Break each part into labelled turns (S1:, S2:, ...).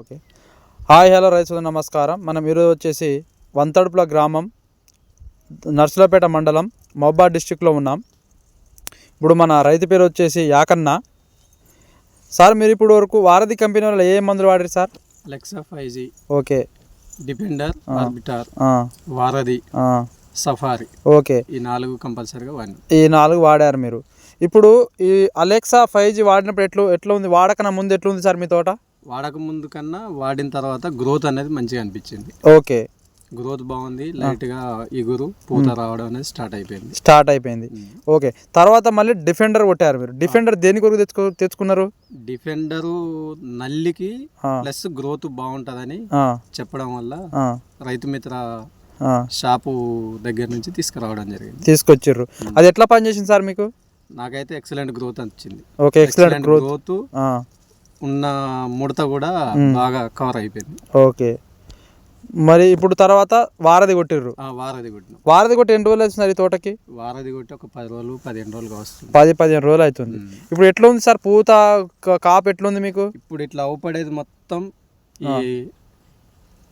S1: Okay. Hi hello రైతు నమస్కారం. మనం ఈరోజు వచ్చేసి వంతడుపుల గ్రామం నర్సులపేట మండలం మహబాద్ డిస్టిక్లో ఉన్నాం. ఇప్పుడు మన రైతు పేరు వచ్చేసి యాకన్న. సార్ మీరు ఇప్పుడు వరకు వారధి కంపెనీ వల్ల ఏ మందులు వాడారు sir?
S2: Alexa five G
S1: okay.
S2: Defender orbiter Varadhi Safari.
S1: Okay.
S2: ఈ నాలుగు కంపల్సరీగా వాడినాం.
S1: ఈ నాలుగు వాడారు మీరు. ఇప్పుడు ఈ అలెక్సా ఫైవ్ జీ వాడినప్పుడు ఎట్లా ఎట్లా ఉంది? వాడకన్నా ముందు ఎట్లా ఉంది సార్ మీ తోట?
S2: వాడక ముందు కన్నా వాడిన తర్వాత గ్రోత్ అనేది మంచిగా అనిపించింది.
S1: ఓకే.
S2: గ్రోత్ బాగుంది లైట్గా ఇగురు పూత రావడం అనేది స్టార్ట్ అయిపోయింది.
S1: స్టార్ట్ అయిపోయింది. ఓకే. తర్వాత మళ్ళీ డిఫెండర్ కొట్టారు మీరు. డిఫెండర్ దేని కొరకు తెచ్చుకో తెచ్చుకున్నారు?
S2: డిఫెండరు నల్లికి ప్లస్ గ్రోత్ బాగుంటుందని చెప్పడం వల్ల రైతు మిత్ర. షాపు దగ్గర నుంచి తీసుకురావడం జరిగింది.
S1: తీసుకొచ్చిర్రు. అది ఎట్లా పనిచేసింది సార్ మీకు?
S2: నాకైతే ఎక్సలెంట్ గ్రోత్ వచ్చింది
S1: ఓకే ఎక్సలెంట్ గ్రోత్.
S2: ఉన్న ముడత కూడా బాగా కవర్ అయిపోయింది.
S1: ఓకే. మరి ఇప్పుడు తర్వాత వారధి కొట్టిర్రు?
S2: ఆ వారధి కొట్టినాం.
S1: వారధి కొట్టి ఎన్ని రోజులు అవుతుంది ఈ తోటకి?
S2: వారధి కొట్టి ఒక పది రోజులు పదిహేను రోజులుగా వస్తుంది.
S1: పది పదిహేను రోజులు అవుతుంది. ఇప్పుడు ఎట్లా ఉంది సార్? పూత కాపు ఎట్లా ఉంది మీకు?
S2: ఇప్పుడు ఇట్లా అవపడేది మొత్తం ఈ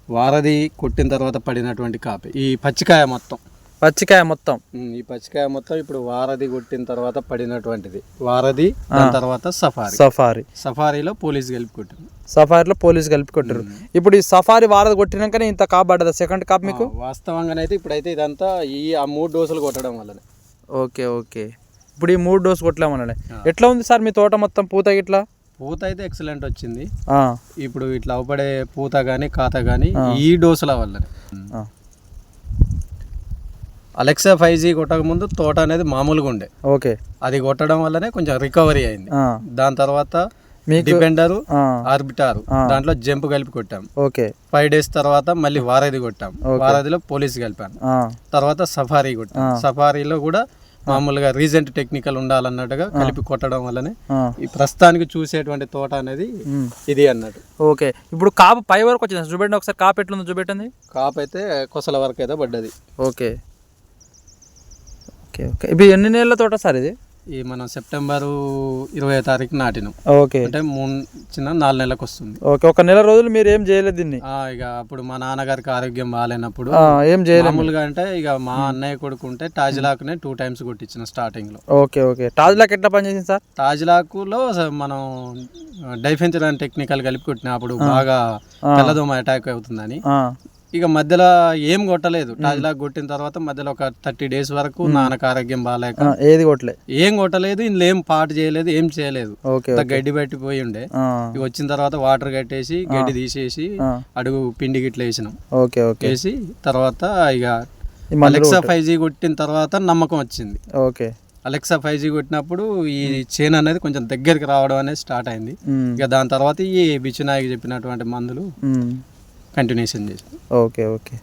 S2: వారధి కొట్టిన తర్వాత పడినటువంటి కాపీ ఈ పచ్చికాయ మొత్తం.
S1: పచ్చికాయ మొత్తం.
S2: ఈ పచ్చికాయ మొత్తం ఇప్పుడు వారధి కొట్టిన తర్వాత పడినటువంటిది. వారధి దాని తర్వాత సఫారీ.
S1: సఫారీ.
S2: సఫారీలో పోలీస్ కలిపి కొట్టింది
S1: సఫారీలో పోలీస్ కలిపి కొట్టారు. ఇప్పుడు ఈ సఫారీ వారధి కొట్టినాకనే ఇంత కాపు పడ్డదా సెకండ్ కాప్ మీకు
S2: వాస్తవంగానైతే ఇప్పుడైతే ఇదంతా ఈ ఆ మూడు డోసులు కొట్టడం వల్లనే.
S1: Okay okay. ఇప్పుడు ఈ మూడు డోస్ కొట్టలేమన్నాడే ఎట్లా ఉంది సార్ మీ తోట మొత్తం పూత ఇట్లా
S2: పూత అయితే ఎక్సలెంట్ వచ్చింది. ఇప్పుడు ఇట్లా అవపడే పూత కానీ కాత కానీ ఈ డోసుల వల్లనే. అలెక్సా ఫైవ్ జీ కొట్టక ముందు తోట అనేది మామూలుగా ఉండే.
S1: ఓకే.
S2: అది కొట్టడం వల్లనే కొంచెం రికవరీ అయింది. దాని తర్వాత డిపెండరు ఆర్బిటారు దాంట్లో జంప్ కలిపి కొట్టాం.
S1: ఓకే.
S2: ఫైవ్ డేస్ తర్వాత మళ్ళీ వారధి కొట్టాం. వారధిలో పోలీస్ కలిపాను. తర్వాత సఫారీ కొట్టాం. సఫారీలో కూడా మామూలుగా రీజెంట్ టెక్నికల్ ఉండాలన్నట్టుగా కలిపి కొట్టడం వల్లనే. ఈ ప్రస్తుతానికి చూసేటువంటి తోట అనేది. ఇది అన్నట్టు.
S1: ఓకే. ఇప్పుడు కాపు పై వరకు వచ్చింది? చూపెట్టండి ఒకసారి. కాపు ఎట్లుందో చూపెట్టండి.
S2: కాపు అయితే కొసల వరకు అయితే పడ్డది.
S1: ఓకే. Okay okay. ఇప్పుడు ఎన్ని నెలల తోట సార్ ఇది?
S2: ఈ మనం సెప్టెంబరు ఇరవై తారీఖు నాటినాం.
S1: ఓకే.
S2: అంటే మూడు చిన్న నాలుగు నెలలకు వస్తుంది.
S1: ఓకే ఒక నెల రోజులు మీరు ఏం చేయలేదు దీన్ని?
S2: ఇక అప్పుడు మా నాన్నగారికి ఆరోగ్యం బాగాలేనప్పుడు
S1: ఏం చేయలేదు.
S2: మామూలుగా అంటే ఇక మా అన్నయ్య కొడుకుంటే టాజిలాకునే టూ టైమ్స్ కొట్టించిన స్టార్టింగ్లో.
S1: Okay okay. తాజ్లాక్ ఎట్లా పనిచేసింది సార్?
S2: తాజిలాకులో స- మనం అండ్ టెక్నికల్ కలిపి కొట్టిన అప్పుడు బాగా తెల్లదోమ అటాక్ అవుతుందని. ఇక మధ్యలో ఏం కొట్టలేదు. టాజిలాక్ కొట్టిన తర్వాత మధ్యలో ఒక థర్టీ డేస్ వరకు నాన్నకు ఆరోగ్యం బాగాలేక
S1: ఏది కొట్టలే.
S2: ఏం కొట్టలేదు ఇందులో ఏం పాటు చేయలేదు ఏం చేయలేదు. గడ్డి పట్టిపోయి ఉండే. ఇక వచ్చిన తర్వాత వాటర్ కట్టేసి గడ్డి తీసేసి. అడుగు పిండి గిట్ల వేసినాం.
S1: Okay okay.
S2: వేసి తర్వాత ఇక అలెక్సా ఫైవ్ జీ కొట్టిన తర్వాత నమ్మకం వచ్చింది.
S1: ఓకే.
S2: అలెక్సా ఫైవ్ జీ కొట్టినప్పుడు ఈ చేను అనేది కొంచెం దగ్గరికి రావడం అనేది స్టార్ట్ అయింది. ఇక దాని తర్వాత ఈ బిచునాయకి చెప్పినటువంటి మందులు కంటిన్యూషన్ చేసి
S1: ఓకే ఓకే.